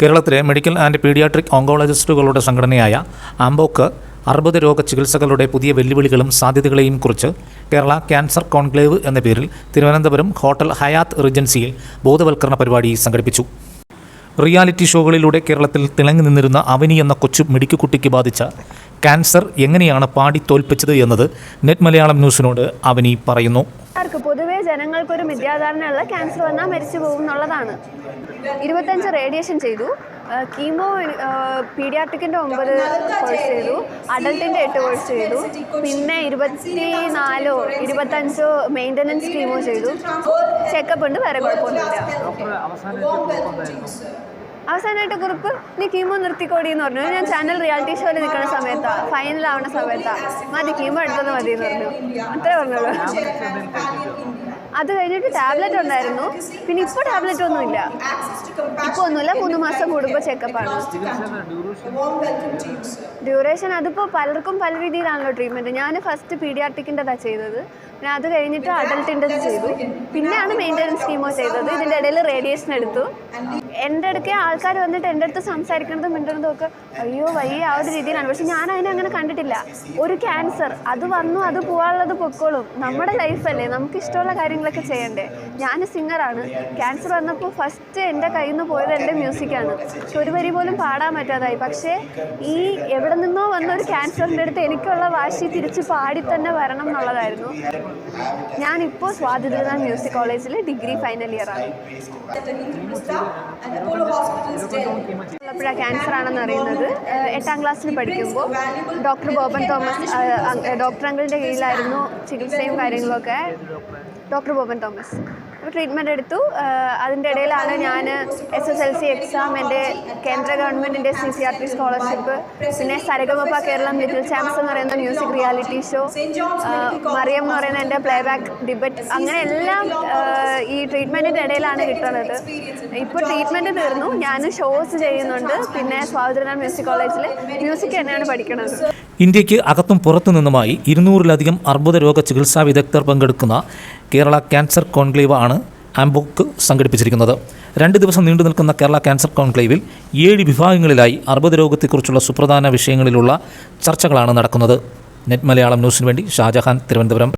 കേരളത്തിലെ medical and paediatric ഓങ്കോളജിസ്റ്റുകളുടെ സംഘടനയായ ആംബോക്ക് അർബുദ രോഗ ചികിത്സകളുടെ പുതിയ വെല്ലുവിളികളും സാധ്യതകളെയും കുറിച്ച് കേരള ക്യാൻസർ കോൺക്ലേവ് എന്ന പേരിൽ തിരുവനന്തപുരം ഹോട്ടൽ ഹയാത്ത് റിജൻസിയിൽ ബോധവൽക്കരണ പരിപാടി സംഘടിപ്പിച്ചു. റിയാലിറ്റി ഷോകളിലൂടെ കേരളത്തിൽ തിളങ്ങി നിന്നിരുന്ന അവനി എന്ന കൊച്ചു മിടിക്കുകുട്ടിക്ക് ബാധിച്ച ക്യാൻസർ എങ്ങനെയാണ് പാടി തോൽപ്പിച്ചത് എന്നത് നെറ്റ് മലയാളം ന്യൂസിനോട് അവനി പറയുന്നു. ആർക്ക് പൊതുവേ ജനങ്ങൾക്കൊരു മിഥ്യാധാരണയുള്ള ക്യാൻസർ വന്നാൽ മരിച്ചു പോകും എന്നുള്ളതാണ്. ഇരുപത്തഞ്ച് റേഡിയേഷൻ ചെയ്തു. കീമോ പീഡിയാട്രിക്കിന്റെ ഒമ്പത് കോഴ്സ് ചെയ്തു. അഡൽട്ടിന്റെ എട്ട് കോഴ്സ് ചെയ്തു. പിന്നെ ഇരുപത്തി നാലോ ഇരുപത്തഞ്ചോ മെയിന്റനൻസ് കീമോ ചെയ്തു. ചെക്കപ്പ് ഉണ്ട് വേറെ കുഴപ്പമൊന്നുമില്ല. അവസാനമായിട്ട് കുറിപ്പ് നീ കീമോ നിർത്തിക്കോടി എന്ന് പറഞ്ഞു. ഞാൻ ചാനൽ റിയാലിറ്റി ഷോയിൽ നിൽക്കുന്ന സമയത്താണ് ഫൈനൽ ആവുന്ന സമയത്താണ് മതി കീമോ എടുത്തത് മതി എന്ന് പറഞ്ഞു. അത്രേ പറഞ്ഞുള്ളൂ. അത് കഴിഞ്ഞിട്ട് ടാബ്ലറ്റ് ഉണ്ടായിരുന്നു. പിന്നെ ഇപ്പോൾ ടാബ്ലറ്റ് ഒന്നുമില്ല. ഇപ്പോൾ ഒന്നുമില്ല. മൂന്ന് മാസം കൂടുമ്പോൾ ആണ്. ഡ്യൂറേഷൻ അതിപ്പോ പലർക്കും പല രീതിയിലാണല്ലോ ട്രീറ്റ്മെന്റ് ഞാൻ ഫസ്റ്റ് പീഡിയാട്രിക്കിന്റെതാണ് ചെയ്തത്. പിന്നെ അത് കഴിഞ്ഞിട്ട് അഡൽട്ടിന്റെത് ചെയ്തു. പിന്നെയാണ് മെയിന്റനൻസ് സ്കീമോ ചെയ്തത്. ഇതിന്റെ ഇടയിൽ റേഡിയേഷൻ എടുത്തു. എന്റെ അടുക്കെ ആൾക്കാർ വന്നിട്ട് എന്റെ അടുത്ത് സംസാരിക്കുന്നതും മിണ്ടുന്നതും ഒക്കെ അയ്യോ വയ്യ ആ ഒരു രീതിയിലാണ്. പക്ഷെ ഞാൻ അതിനെ അങ്ങനെ കണ്ടിട്ടില്ല. ഒരു ക്യാൻസർ അത് വന്നു അത് പോകാനുള്ളത് പൊക്കോളും. നമ്മുടെ ലൈഫല്ലേ നമുക്ക് ഇഷ്ടമുള്ള കാര്യങ്ങളൊക്കെ ചെയ്യണ്ടേ? ഞാൻ സിംഗറാണ്. ക്യാൻസർ വന്നപ്പോൾ ഫസ്റ്റ് എന്റെ കയ്യിൽ നിന്ന് പോയത് എന്റെ മ്യൂസിക്കാണ്. ഒരു വരി പോലും പാടാൻ പറ്റാതായി. പക്ഷേ ഈ എവിടെ നിന്നോ വന്ന ഒരു ക്യാൻസറിന്റെ അടുത്ത് എനിക്കുള്ള വാശി തിരിച്ച് പാടി തന്നെ വരണം എന്നുള്ളതായിരുന്നു. ഞാനിപ്പോൾ സ്വാതന്ത്ര്യ മ്യൂസിക് കോളേജിൽ ഡിഗ്രി ഫൈനൽ ഇയർ ഉള്ളപ്പോഴാണ് ക്യാൻസർ ആണെന്ന് അറിയുന്നത്. എട്ടാം ക്ലാസ്സിൽ പഠിക്കുമ്പോൾ ഡോക്ടർ ബോബൻ തോമസ് ഡോക്ടർ അങ്കിളിന്റെ കീഴിലായിരുന്നു ചികിത്സയും കാര്യങ്ങളൊക്കെ. Doctor Boban Thomas. ട്രീറ്റ്മെന്റ് എടുത്തു. അതിന്റെ ഇടയിലാണ് ഞാൻ S S L C exam എന്റെ കേന്ദ്ര ഗവൺമെന്റിന്റെ C C R T scholarship പിന്നെ സരഗമപ്പ കേരളം ലിറ്റിൽ ചാമ്പ്സ് എന്ന് പറയുന്ന മ്യൂസിക് റിയാലിറ്റി ഷോ മറിയം എന്ന് പറയുന്ന എന്റെ പ്ലേ ബാക്ക് ഡിബറ്റ് അങ്ങനെ എല്ലാം ഈ ട്രീറ്റ്മെന്റിന്റെ ഇടയിലാണ് കിട്ടുന്നത്. ഇപ്പോൾ ട്രീറ്റ്മെന്റ് തീർന്നു. ഞാൻ ഷോസ് ചെയ്യുന്നുണ്ട്. പിന്നെ സ്വാതന്ത്ര്യനാഥ് മ്യൂസിക് കോളേജിൽ മ്യൂസിക് തന്നെയാണ് പഠിക്കുന്നത് ഇന്ത്യയ്ക്ക് അകത്തും പുറത്തു നിന്നുമായി ഇരുന്നൂറിലധികം അർബുദ രോഗ ചികിത്സാ വിദഗ്ധർ പങ്കെടുക്കുന്ന കേരള ക്യാൻസർ കോൺക്ലേവ് ആണ് ആംബോക്ക് സംഘടിപ്പിച്ചിരിക്കുന്നത്. രണ്ട് ദിവസം നീണ്ടു നിൽക്കുന്ന കേരള ക്യാൻസർ കോൺക്ലേവിൽ ഏഴ് വിഭാഗങ്ങളിലായി അർബുദ രോഗത്തെക്കുറിച്ചുള്ള സുപ്രധാന വിഷയങ്ങളിലുള്ള ചർച്ചകളാണ് നടക്കുന്നത്. നെറ്റ് മലയാളം ന്യൂസിന് വേണ്ടി ഷാജഹാൻ തിരുവനന്തപുരം.